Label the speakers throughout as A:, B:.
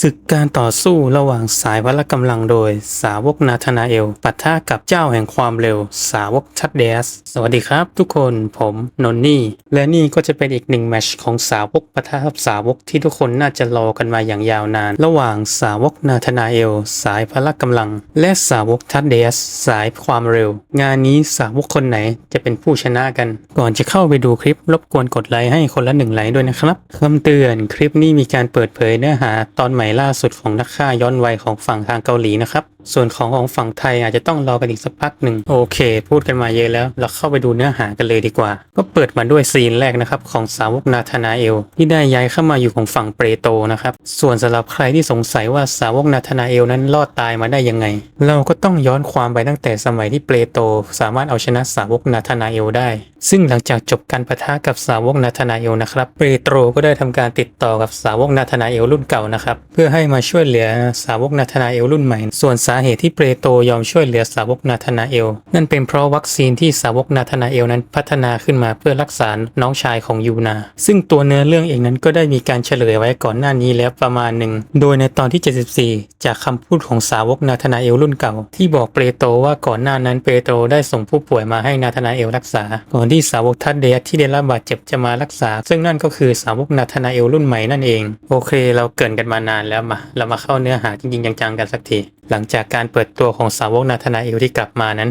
A: ศึกการต่อสู้ระหว่างสายพละกำลังโดย สาวกนาธนาเอลปะทะกับเจ้าแห่งความเร็ว สาวกชัดเดส สวัสดีครับทุกคนผมนนนี่ และนี่ก็จะเป็นอีกหนึ่งแมชของสาวกปะทะกับสาวกที่ทุกคนน่าจะรอกันมาอย่างยาวนาน ระหว่างสาวกนาธนาเอลสายพละกำลัง และสาวกชัดเดส สายความเร็ว งานนี้สาวกคนไหนจะเป็นผู้ชนะกัน ก่อนจะเข้าไปดูคลิปรบกวนกดไลค์ให้คนละหนึ่งไลค์ด้วยนะครับคำเตือนคลิปนี้มีการเปิดเผยเนื้อหาตออนใหม่ล่าสุดของนักฆ่าย้อนวัยของฝั่งทางเกาหลีนะครับ ส่วนของของฝั่งไทยอาจจะต้องรอกันอีกสักพักหนึ่งโอเค พูดกันมาเยอะแล้ว เราเข้าไปดูเนื้อหากันเลยดีกว่า ก็เปิดมาด้วยซีนแรกนะครับของสาวกนาธานาเอล ที่ได้ย้ายเข้ามาอยู่ของฝั่งเปรโตนะครับส่วนสำหรับใครที่สงสัยว่าสาวกนาธานาเอลนั้นรอดตายมาได้ยังไง เราก็ต้องย้อนความไปตั้งแต่สมัยที่เปรโต สามารถเอาชนะสาวกนาธานาเอลได้ ซึ่งหลังจากจบการปะทะกับสาวกนาธานาเอลนะครับเปโตรก็ได้ทำการติดต่อกับสาวกนาธานาเอลรุ่นเก่านะครับเพื่อให้มาช่วยเหลือสาวกนาธานาเอลรุ่นใหม่ส่วนสาาเหตุที่เปโตรยอมช่วยเหลือสาวกนาธานาเอล นั่นเป็นเพราะวัคซีนที่สาวกนาธานาเอลนั้นพัฒนาขึ้นมาเพื่อรักษาน้องชายของยูนา ซึ่งตัวเนื้อเรื่องเองนั้นก็ได้มีการเฉลยไว้ก่อนหน้านี้แล้วประมาณหนึ่ง โดยในตอนที่ 74 จากคำพูดของสาวกนาธานาเอลรุ่นเก่า ที่บอกเปโตรว่าก่อนหน้านั้นเปโตรได้ส่งผู้ป่วยมาให้นาธานาเอลรักษา ก่อนที่สาวกทัดเดสที่ได้รับบาดเจ็บจะมารักษา ซึ่งนั่นก็คือสาวกนาธานาเอลรุ่นใหม่นั่นเอง โอเค เราเกินกันมานานแล้วมา เรามาเข้าเนื้อหาจริงๆจังๆกันสักที หลังจากการเปิดตัวของสาวกนาธานาเอลที่กลับมานั้น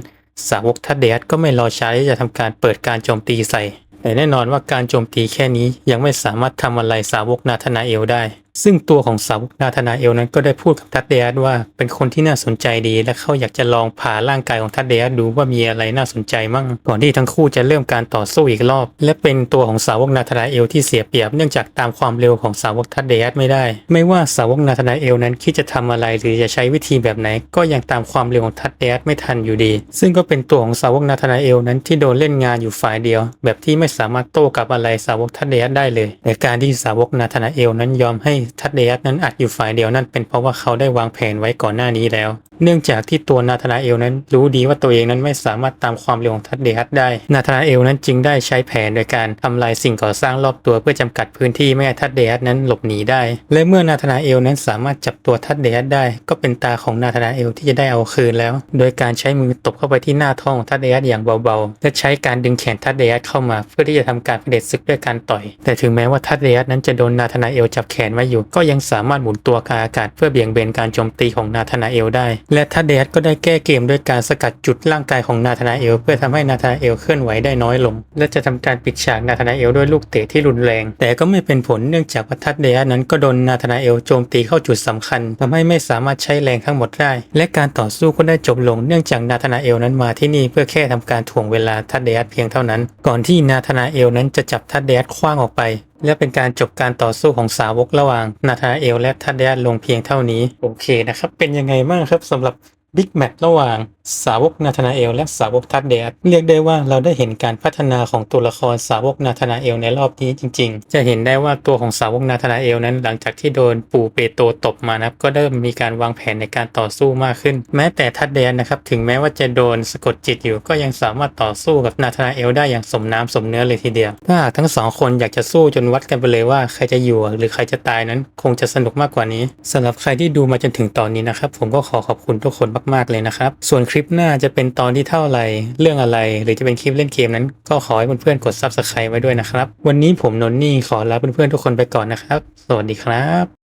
A: สาวกทัดเดสก็ไม่รอช้าที่จะทำการเปิดการโจมตีใส่แต่แน่นอนว่าการโจมตีแค่นี้ยังไม่สามารถทำอะไรสาวกนาธนาเอลได้ ซึ่งตัวของสาวกนาธนาเอลนั้นก็ได้พูดกับทัดเดียสว่าเป็นคนที่น่าสนใจดีและเขาอยากจะลองผ่าร่างกายของทัดเดียสดูว่ามีอะไรน่าสนใจมั่งก่อนที่ทั้งคู่จะเริ่มการต่อสู้อีกรอบ และเป็นตัวของสาวกนาธนาเอลที่เสียเปรียบเนื่องจากตามความเร็วของสาวกทัดเดียสไม่ได้ ไม่ว่าสาวกนาธนาเอลนั้นคิดจะทำอะไรหรือจะใช้วิธีแบบไหน ก็ยังตามความเร็วของทัดเดียสไม่ทันอยู่ดี ซึ่งก็เป็นตัวของสาวกนาธนาเอลนั้นที่โดนเล่นงานอยู่ฝ่ายเดียว แบบที่ไม่สามารถโต้กลับอะไรสาวกทัดเดียสได้เลยแต่การที่สาวกนาธนาเอลนั้นยอมให้ทัดเดียสนั้นอัดอยู่ฝ่ายเดียวนั่นเป็นเพราะว่าเขาได้วางแผนไว้ก่อนหน้านี้แล้ว เนื่องจากที่ตัวนาธานาเอลนั้นรู้ดีว่าตัวเองนั้นไม่สามารถตามความเร็วของทัดเดียสได้ นาธานาเอลนั้นจึงได้ใช้แผนโดยการทำลายสิ่งก่อสร้างรอบตัวเพื่อจำกัดพื้นที่ไม่ให้ทัดเดียสนั้นหลบหนีได้ และเมื่อนาธานาเอลนั้นสามารถจับตัวทัดเดียสได้ ก็เป็นตาของนาธานาเอลที่จะได้เอาคืนแล้ว โดยการใช้มือตบเข้าไปที่หน้าท้องของทัดเดียสอย่างเบาๆ และใช้การดึงแขนทัดเดียสเข้ามา เพื่อที่จะทำการเผด็จศึกด้วยการต่อย แต่ถึงแม้ว่าทัดเดียสนั้นจะโดนนาธนาเอลจับแขนไว้อยู่ ก็ยังสามารถหมุนตัวกลางอากาศเพื่อเบี่ยงเบนการโจมตีของนาธนาเอลได้ และทัดเดียสก็ได้แก้เกมด้วยการสกัดจุดร่างกายของนาธนาเอล เพื่อทำให้นาธนาเอลเคลื่อนไหวได้น้อยลง และจะทำการปิดฉากนาธนาเอลด้วยลูกเตะที่รุนแรง แต่ก็ไม่เป็นผลเนื่องจากว่าทัดเดียสนั้นก็โดนนาธนาเอลโจมตีเข้าจุดสำคัญทำให้ไม่สามารถใช้แรงทั้งหมดได้ และการต่อสู้ก็ได้จบลงเนื่องจากนาธนาเอลนั้นมาที่นี่เพื่อแค่ทำการถ่วงเวลาทัดเดียสเพียงเท่านั้น ก่อนที่นาธนาเอลนั้นจะจับทัดเดียสคว้างออกไป และเป็นการจบการต่อสู้ของสาวกระหว่างนาธาเอลและทัดเดียสลงเพียงเท่านี้ โอเคนะครับ เป็นยังไงบ้างครับสำหรับบิ๊กแมตช์ระหว่างสาวกนาธนาเอลและสาวกทัดเดียสเรียกได้ว่าเราได้เห็นการพัฒนาของตัวละครสาวกนาธนาเอลในรอบนี้จริง ๆ จะเห็นได้ว่าตัวของสาวกนาธนาเอลนั้น หลังจากที่โดนปู่เปโตตบมานะครับก็เริ่มมีการวางแผนในการต่อสู้มากขึ้น แม้แต่ทัดเดียสนะครับถึงแม้ว่าจะโดนสะกดจิตอยู่ ก็ยังสามารถต่อสู้กับนาธนาเอลได้อย่างสมน้ำสมเนื้อเลยทีเดียว ถ้าหากทั้งสองคนอยากจะสู้จนวัดกันไปเลยว่าใครจะอยู่หรือใครจะตายนั้น คงจะสนุกมากกว่านี้สำหรับใครที่ดูมาจนถึงตอนนี้นะครับผมก็ขอขอบคุณทุกคนมากๆเลยนะครับส่วนลิปหน้าจะเป็นตอนที่เท่าไหร่เรื่องอะไร หรือจะเป็นคลิปเล่นเกมนั้น ก็ขอให้เพื่อนๆกด subscribe ไว้ด้วยนะครับ วันนี้ผมนนนี่ขอลาเพื่อนๆทุกคนไปก่อนนะครับ สวัสดีครับ